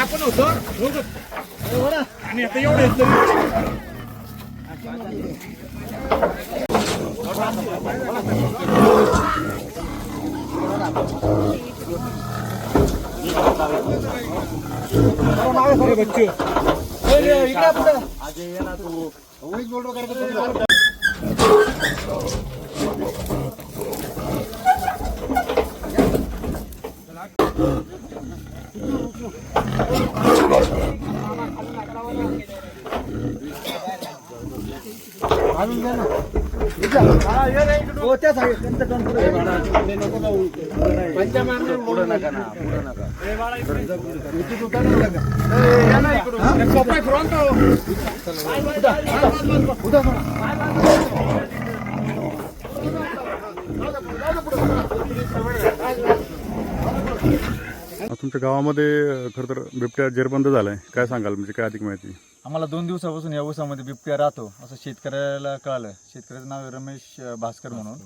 आपण होतो आणि आता एवढे बच्चू पप्पा फ्रॉन्ट तुमच्या गावामध्ये खरं तर बिबट्या जेरबंद झालाय. काय सांगाल? म्हणजे काय अधिक माहिती? आम्हाला दोन दिवसापासून या ऊसामध्ये बिबट्या राहतो असं शेतकऱ्याला कळालं. शेतकऱ्याचं नाव आहे रमेश भास्कर म्हणून.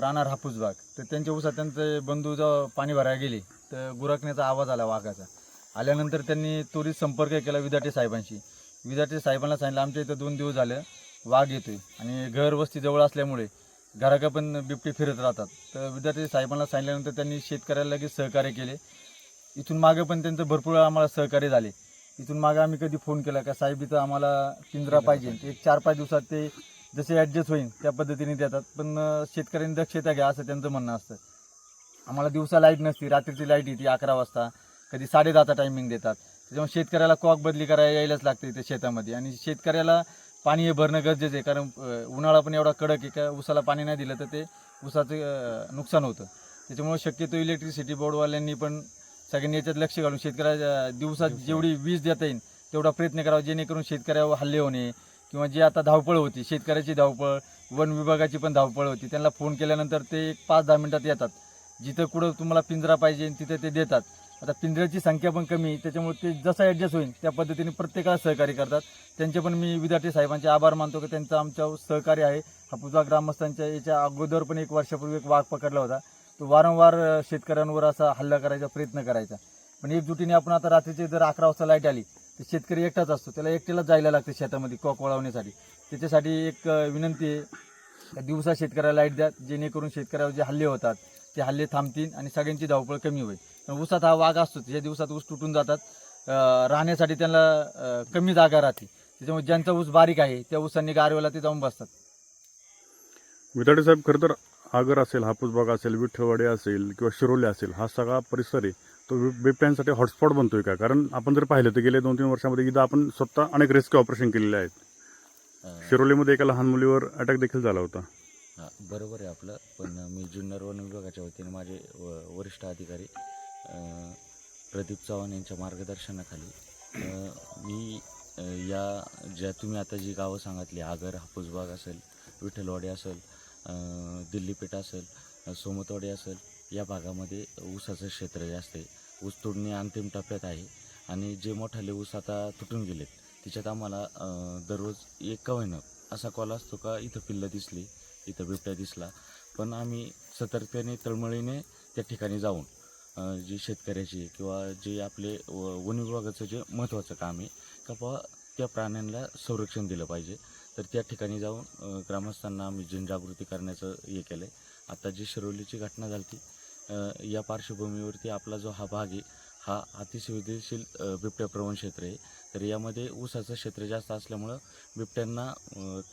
राहणार हापूस बाग. तर त्यांच्या ऊसात त्यांचे बंधू जेव्हा पाणी भरायला गेले तर गुराकण्याचा आवाज आला वाघाचा. आल्यानंतर त्यांनी त्वरित संपर्क केला विदाटे साहेबांशी. विदाटे साहेबांना सांगितलं आमच्या इथं दोन दिवस झालं वाघ येतोय आणि घर वस्ती जवळ असल्यामुळे घराकडे पण बिबटे फिरत राहतात. तर विद्यार्थी साहेबांना सांगितल्यानंतर त्यांनी शेतकऱ्याला लगेच सहकार्य केले. इथून मागे पण त्यांचं भरपूर आम्हाला सहकार्य झाले. इथून मागे आम्ही कधी फोन केला का साहेब इथं आम्हाला पिंजरा पाहिजे. एक चार पाच दिवसात ते जसे ॲडजस्ट होईल त्या पद्धतीने देतात. पण शेतकऱ्यांनी दक्षता घ्या असं त्यांचं म्हणणं असतं. आम्हाला दिवसा लाइट नसती रात्रीची लाइट येते अकरा वाजता. कधी साडेदहाचा टायमिंग देतात. त्याच्यामुळे शेतकऱ्याला कॉक बदली करायला यायलाच लागते इथे शेतामध्ये. आणि शेतकऱ्याला पाणी हे भरणं गरजेचं आहे. कारण उन्हाळा पण एवढा कडक आहे का उसाला पाणी नाही दिलं तर ते उसाचं अं, नुकसान होतं. त्याच्यामुळे शक्यतो इलेक्ट्रिसिटी बोर्डवाल्यांनी पण सगळ्यांनी याच्यात लक्ष घालून शेतकऱ्याच्या दिवसात जेवढी वीज देता येईल तेवढा प्रयत्न करावा जेणेकरून शेतकऱ्यावर हल्ले होणे किंवा जी आता धावपळ होती शेतकऱ्याची धावपळ वन विभागाची पण धावपळ होती. त्यांना फोन केल्यानंतर ते एक पाच दहा मिनिटात येतात. जिथं कुठं तुम्हाला पिंजरा पाहिजे तिथं ते देतात. आता पिंजऱ्याची संख्या पण कमी आहे, त्याच्यामुळे ते जसं ॲडजस्ट होईल त्या पद्धतीने प्रत्येकाला सहकार्य करतात. त्यांचे पण मी विद्यार्थी साहेबांचे आभार मानतो की त्यांचं आमच्या सहकार्य आहे. हापुजा ग्रामस्थांच्या याच्या अगोदर पण एक वर्षापूर्वी एक वाघ पकडला होता. तो वारंवार शेतकऱ्यांवर असा हल्ला करायचा प्रयत्न करायचा. पण एकजुटीने आपण आता रात्रीचे जर अकरा वाजता लाइट आली तर शेतकरी एकटाच असतो. त्याला एकट्याला जायला लागते शेतामध्ये कॉक वळवण्यासाठी. त्याच्यासाठी एक विनंती आहे दिवसा शेतकऱ्याला लाइट द्या जेणेकरून शेतकऱ्यावर जे हल्ले होतात ते हल्ले थांबतील आणि सगळ्यांची धावपळ कमी होईल. ऊसात हा वाघ असतो या दिवसात ऊस तुटून जातात. राहण्यासाठी त्यांना कमी जागा राहते. त्याच्यामुळे ज्यांचा ऊस बारीक आहे त्या ऊसांनी गारवेला ते जाऊन बसतात. विताडे साहेब खरं तर आगर असेल हापूसबाग असेल विठ्ठलवाडी असेल किंवा शिरोली असेल हा सगळा परिसर आहे तो बिब- बिबट्यांसाठी हॉटस्पॉट बनतोय का? कारण आपण जर पाहिलं तर गेल्या दोन तीन वर्षामध्ये इथं आपण स्वतः अनेक रेस्क्यू ऑपरेशन केलेले आहेत. शिरोलीमध्ये एका लहान मुलीवर अटॅक देखील झाला होता. हा, बरोबर आहे आपलं. पण मी जुन्नर वन विभागाच्या वतीने माझे वरिष्ठ अधिकारी प्रदीप चव्हाण यांच्या मार्गदर्शनाखाली. मी या ज्या तुम्ही आता जी गावं सांगितली आगर हापूसबाग असेल विठ्ठलवाडी असेल दिल्लीपेठ असेल सोमतवाडी असेल या भागामध्ये ऊसाचं क्षेत्र जास्त आहे ऊस तोडणी अंतिम टप्प्यात आहे. आणि जे मोठाले ऊस आता तुटून गेलेत तिच्यात आम्हाला दररोज एक महिना असा कॉल असतो का इथं पिल्लं दिसली इथं बिबट्या दिसला. पण आम्ही सतर्कतेने तळमळीने त्या ठिकाणी जाऊन जी शेतकऱ्याची किंवा जे आपले व- वन विभागाचं जे महत्त्वाचं काम आहे का बा त्या प्राण्यांना संरक्षण दिलं पाहिजे. तर त्या ठिकाणी जाऊन ग्रामस्थांना आम्ही जनजागृती करण्याचं हे केलं आहे आता जी शिरोलीची घटना झाली ती या पार्श्वभूमीवरती आपला जो हा भाग आहे हा अतिसंवेदनशील बिबट्या प्रवण क्षेत्र आहे. तर यामध्ये ऊसाचं क्षेत्र जास्त असल्यामुळं बिबट्यांना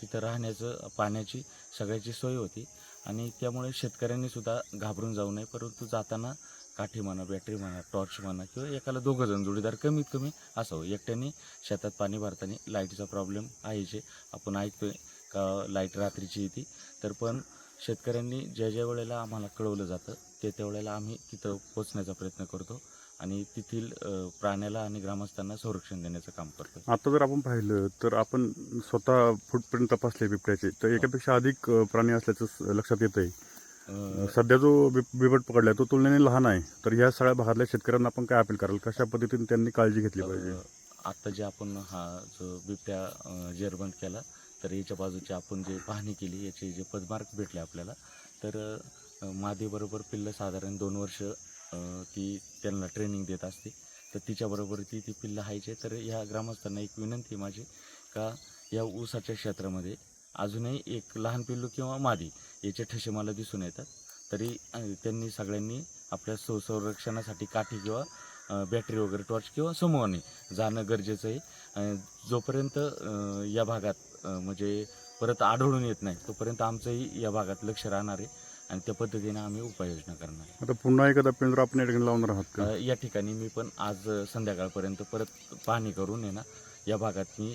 तिथं राहण्याचं पाण्याची सगळ्याची सोय होती. आणि त्यामुळे शेतकऱ्यांनी सुद्धा घाबरून जाऊ नये. परंतु जाताना काठी म्हणा बॅटरी म्हणा टॉर्च म्हणा किंवा एकाला दोघं जण जोडीदार कमीत कमी असावं एकट्याने शेतात पाणी भरताना लाईटीचा प्रॉब्लेम आहे जे. आपण ऐकतोय का लाइट रात्रीची येते. तर पण शेतकऱ्यांनी ज्या ज्या वेळेला आम्हाला कळवलं जातं ते त्या वेळेला आम्ही तिथं पोचण्याचा प्रयत्न करतो आणि तेथील प्राण्याला आणि ग्रामस्थांना संरक्षण देण्याचं काम करतो. आता जर आपण पाहिलं तर आपण स्वतः फुटप्रिंट तपासले बिबट्याचे तर एकापेक्षा अधिक प्राणी असल्याचं लक्षात येत आहे सध्या जो बिब- बिबट पकडलाय तो तुलनेने लहान आहे. तर ह्या सगळ्या भागातल्या शेतकऱ्यांना आपण काय अपील कराल? कशा पद्धतीने त्यांनी काळजी घेतली पाहिजे? अ, आता जे आपण हा जो बिबट्या जेरबंद केला तर याच्या बाजूची आपण जे पाहणी केली याचे जे पदमार्क भेटले आपल्याला तर मादीबरोबर पिल्लं साधारण दोन वर्ष ती त्यांना ट्रेनिंग देत असते. तर तिच्याबरोबर ती ती पिल्लं हायचे. तर ह्या ग्रामस्थांना एक विनंती आहे माझी का या ऊसाच्या क्षेत्रामध्ये अजूनही एक लहान पिल्लू किंवा मादी याचे ठसे मला दिसून येतात. तरी त्यांनी सगळ्यांनी आपल्या सौ संरक्षणासाठी काठी किंवा बॅटरी वगैरे टॉर्च किंवा समूहाने जाणं गरजेचं आहे. जोपर्यंत या भागात म्हणजे परत आढळून येत नाही तोपर्यंत आमचंही या भागात लक्ष राहणार आहे आणि त्या पद्धतीने आम्ही उपाययोजना करणार आहे. आता पुन्हा एखादा पिंजरा आपण लावणार आहात या ठिकाणी मी पण आज संध्याकाळपर्यंत परत पाहणी करून ना या भागात मी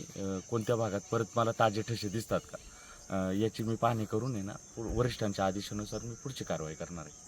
कोणत्या भागात परत मला ताजे ठसे दिसतात का? याची मी पाहणी करून आहे ना वरिष्ठांच्या आदेशानुसार मी पुढची कारवाई करणार आहे.